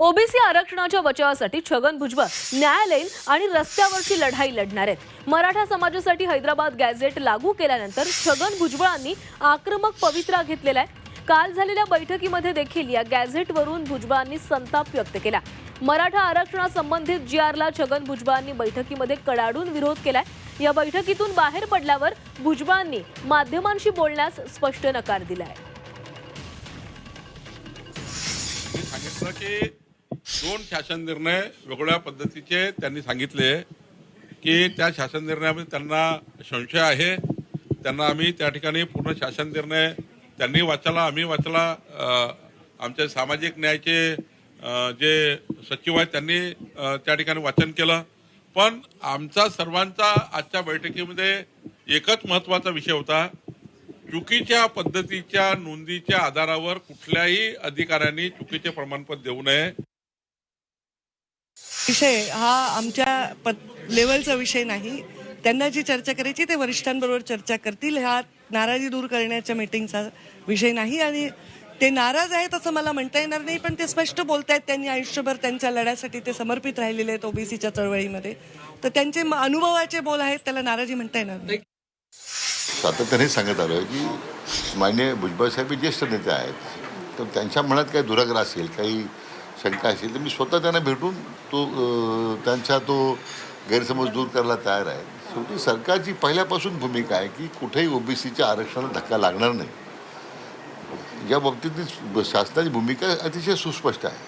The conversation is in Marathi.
ओबीसी आरक्षणाच्या बचावासाठी छगन भुजबळ न्यायालयीन आणि रस्त्यावरची लढाई लढणार आहेत. मराठा समाजासाठी हैदराबाद गॅझेट लागू केल्यानंतर छगन भुजबळांनी आक्रमक पवित्रा घेतलेला आहे. काल झालेल्या बैठकीमध्ये देखील या गॅझेटवरून भुजबळांनी संताप व्यक्त केला. मराठा आरक्षणासंबंधित जी आरला छगन भुजबळांनी बैठकीमध्ये कडाडून विरोध केलाय. या बैठकीतून बाहेर पडल्यावर भुजबळांनी माध्यमांशी बोलण्यास स्पष्ट नकार दिलाय. सांगितलं की दोन शासन निर्णय वेगवेगळ्या पद्धतीचे त्यांनी सांगितले की त्या शासन निर्णयामध्ये त्यांना संशय आहे. त्यांना आम्ही त्या ठिकाणी पूर्ण शासन निर्णय त्यांनी वाचला आम्ही वाचला. आमचे आमच्या सामाजिक न्यायाचे जे सचिव आहेत त्यांनी त्या ठिकाणी वाचन केलं. पण आमचा सर्वांचा आजच्या बैठकीमध्ये एकच महत्त्वाचा विषय होता. चुकीच्या पद्धतीच्या नोंदीच्या आधारावर कुठल्याही अधिकाऱ्यांनी चुकीचे प्रमाणपत्र देऊ नये. विषय हा आमच्या पद लेवलचा विषय नाही. त्यांना जी चर्चा करायची ते वरिष्ठांबरोबर चर्चा करतील. हा नाराजी दूर करण्याच्या मीटिंगचा विषय नाही आणि ते नाराज आहेत असं मला म्हणता येणार नाही पण ते स्पष्ट बोलत आहेत त्यांनी आयुष्यभर त्यांच्या लढ्यासाठी ते समर्पित राहिलेले आहेत ओबीसीच्या चळवळीमध्ये. तर त्यांचे म- अनुभवाचे बोल आहेत त्याला नाराजी म्हणता येणार नाही. सातत्याने सांगत आलो की मान्य भुजबळ साहेब ज्येष्ठ नेते आहेत. तर त्यांच्या मनात काही दुराग्रह असेल काही शंका असेल तर मी स्वतः त्यांना भेटून तो त्यांचा तो गैरसमज दूर करायला तयार आहे. शेवटी सरकारची पहिल्यापासून भूमिका आहे की कुठेही ओबीसीच्या आरक्षणाला धक्का लागणार नाही. या बाबतीतली शासनाची भूमिका अतिशय सुस्पष्ट आहे.